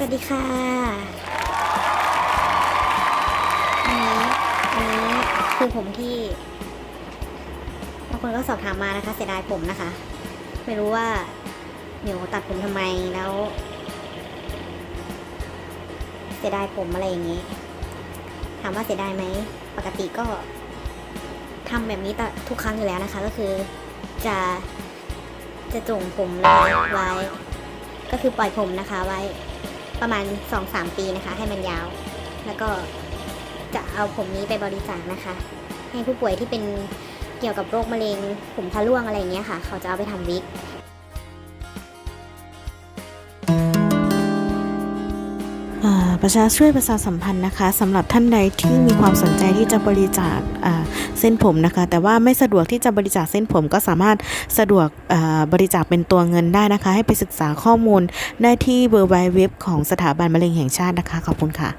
สวัสดีค่ะอันนี้อันนี้คือผมที่บางคนก็สอบถามมานะคะ เสียดายผมนะคะ ไม่รู้ว่าเหนียวตัดผมทำไมแล้ว เสียดายผมอะไรอย่างนี้ถามว่าเสียดายไหมปกติก็ทำแบบนี้ตทุกครั้งอยู่แล้วนะคะ ก็คือจะจะจงผมนะคะไว้ ก็คือปล่อยผมนะคะไว้ ประมาณ 2-3 ปีนะคะ ให้มันยาว แล้วก็จะเอาผมนี้ไปบริจาคนะคะ ให้ผู้ป่วยที่เป็นเกี่ยวกับโรคมะเร็งผมทะล่วงอะไรเงี้ยค่ะ เขาจะเอาไปทำวิก ประชาช่วยประชาสัมพันธ์นะคะสำหรับท่านใดที่มีความสนใจที่จะบริจาคเส้นผมนะคะ แต่ว่าไม่สะดวกที่จะบริจาคเส้นผมก็สามารถสะดวกบริจาคเป็นตัวเงินได้นะคะ ให้ไปศึกษาข้อมูลได้ที่เบอร์ไวเว็บของสถาบันมะเร็งแห่งชาตินะคะ ขอบคุณค่ะ